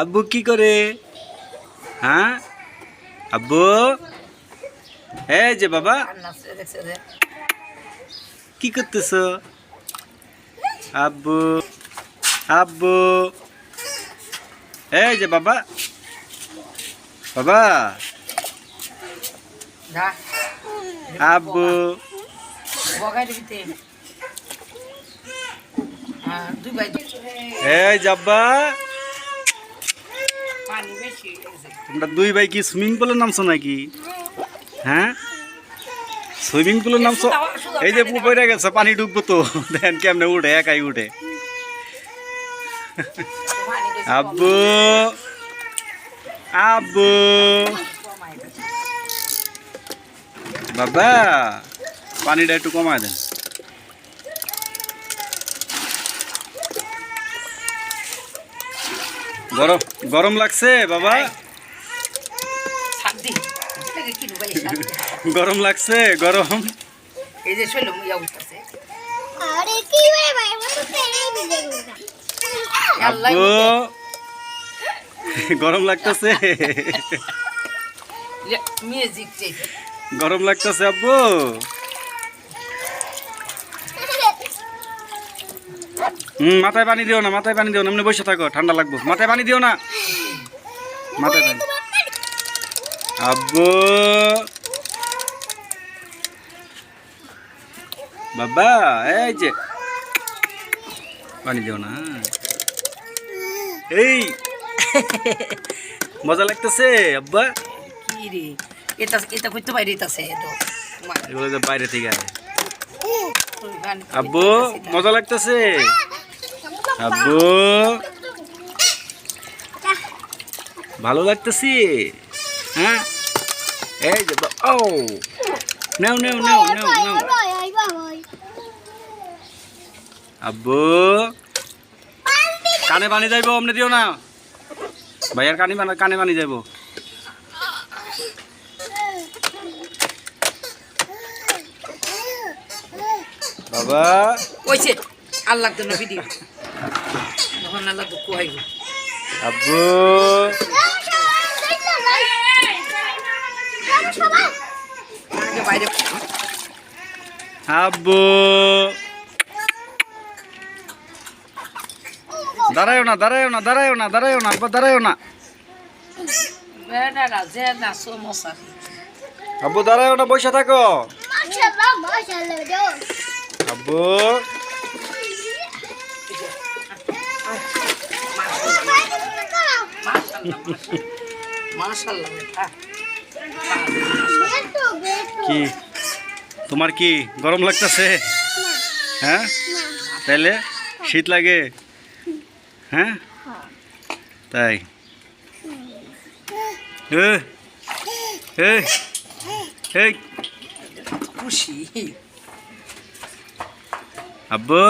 আব্বু কি করে? হ্যাঁ? আব্বু? এই যে বাবা। কি করতেছ? আব্বু আব্বু। এই যে বাবা। বাবা। আব্বু। এই যাব্বা তোমরা দুই ভাই কি সুইমিং পুলে নামছো নাকি? হ্যাঁ? সুইমিং পুলে নামছো এই যে পুকুরে গেছে পানি ডুববো তো। দেখেন কেমনে উঠে একাই উঠে। আব্বু। আব্বু। বাবা পানিটা একটু কমায় দেন। গরম গরম লাগছে বাবা। গরম লাগছে গরম। এই যে শৈল উঠতেছে। আরে কি ভাই ভাই তো তেলেই ভিজে আব্বু। গরম লাগতেছে। মিউজিক চাই। গরম লাগতেছে আব্বু। হুম মাথায় পানি দিও না মাথায় পানি দিও না এমনি বসে থাকো ঠান্ডা লাগবো। মাথায় পানি দিও না। মাথায় পানি। আব্বু। বাবা এই যে। পানি দিও না। এই। মজা লাগতেছে আব্বা। কি রে? এটা এটা করতে তো। এগুলো বাইরে থেকে আসে আব্বু, মজা লাগতেছে? আব্বু। ভালো লাগতেছে? হ্যাঁ? এই যে, ও। নেও আব্বু। কানে পানি যাইব, অমনে দিও না। ভাইয়ার কানে কানে পানি যাইব। বাবা। কইছে আল্লাহ তো ভিডিও। তখন আল্লাহ দুঃখ হইব আব্বু। বাইরে আব্বু। দাঁড়ায়ও না দাঁড়ায়ও না দাঁড়ায়ও না দাঁড়ায়ও না আব্বা দাঁড়ায়ও না। আব্বু দাঁড়ায়ও না বসে থাকো। আব্বু। কি? তোমার কি গরম লাগতেছে? হ্যাঁ? তাইলে শীত লাগে? হ্যাঁ? তাই। এ, এ, এই, খুশি? আব্বু